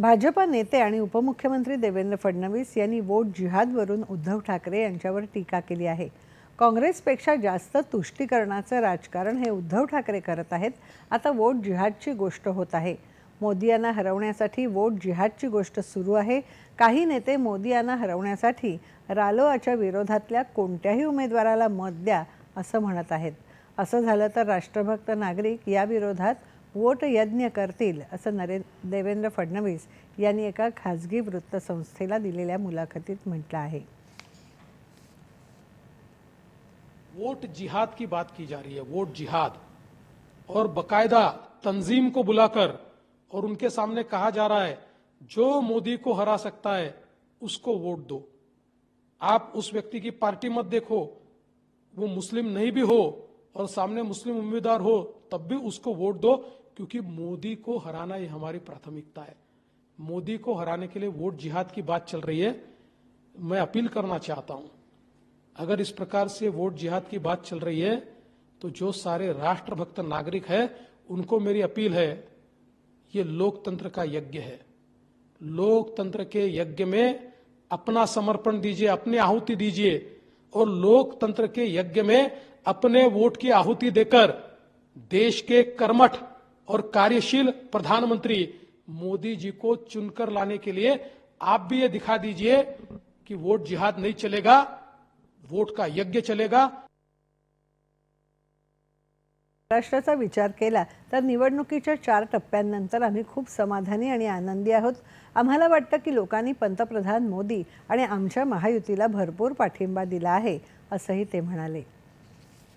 भाजपा नेते आणि उपमुख्यमंत्री देवेंद्र फडणवीस यांनी वोट जिहादवरून उद्धव ठाकरे यांच्यावर टीका केली आहे. काँग्रेसपेक्षा जास्त तुष्टीकरणाचं राजकारण हे उद्धव ठाकरे करत आहेत. आता वोट जिहादची गोष्ट होत आहे. मोदी यांना हरवण्यासाठी वोट जिहादची गोष्ट सुरू आहे. काही नेते मोदी यांना हरवण्यासाठी रालोआच्या विरोधातल्या कोणत्याही उमेदवाराला मत द्या असं म्हणत आहेत. असं झालं तर राष्ट्रभक्त नागरिक या विरोधात वोट यज्ञ करतील, असं नरे, देवेंद्र फडणवीस यांनी एका खाजगी वृत्तसंस्थेला दिलेल्या मुलाखतीत म्हटलं आहे. वोट जिहाद की बात की जा रही है, वोट जिहाद। और बकायदा तंजीम को बुलाकर और उनके सामने कहा जा रहा है, जो मोदी को हरा सकता है, उसको वोट दो। आप उस व्यक्ति की पार्टी मत देखो, वो मुस्लिम नहीं भी हो और सामने मुस्लिम उम्मीदवार हो तब भी उसको वोट दो, क्योंकि मोदी को हराना ये हमारी प्राथमिकता है। मोदी को हराने के लिए वोट जिहाद की बात चल रही है। मैं अपील करना चाहता हूँ, अगर इस प्रकार से वोट जिहाद की बात चल रही है तो जो सारे राष्ट्रभक्त नागरिक है, उनको मेरी अपील है, ये लोकतंत्र का यज्ञ है। लोकतंत्र के यज्ञ में अपना समर्पण दीजिए, अपनी आहुति दीजिए, और लोकतंत्र के यज्ञ में अपने वोट की आहुति देकर देश के कर्मठ और कार्यशील प्रधानमंत्री मोदी जी को चुनकर लाने के लिए आप भी ये दिखा दीजिए कि वोट जिहाद नहीं चलेगा वोट का यज्ञ चलेगा। महाराष्ट्राचा विचार केला तर निवडणुकीच्या चार टप्प्यांनंतर आम्ही खूप समाधानी आणि आनंदी आहोत. आम्हाला वाटतं की लोकांनी पंतप्रधान मोदी आणि आमच्या महायुतीला भरपूर पाठिंबा दिला आहे असंही ते म्हणाले.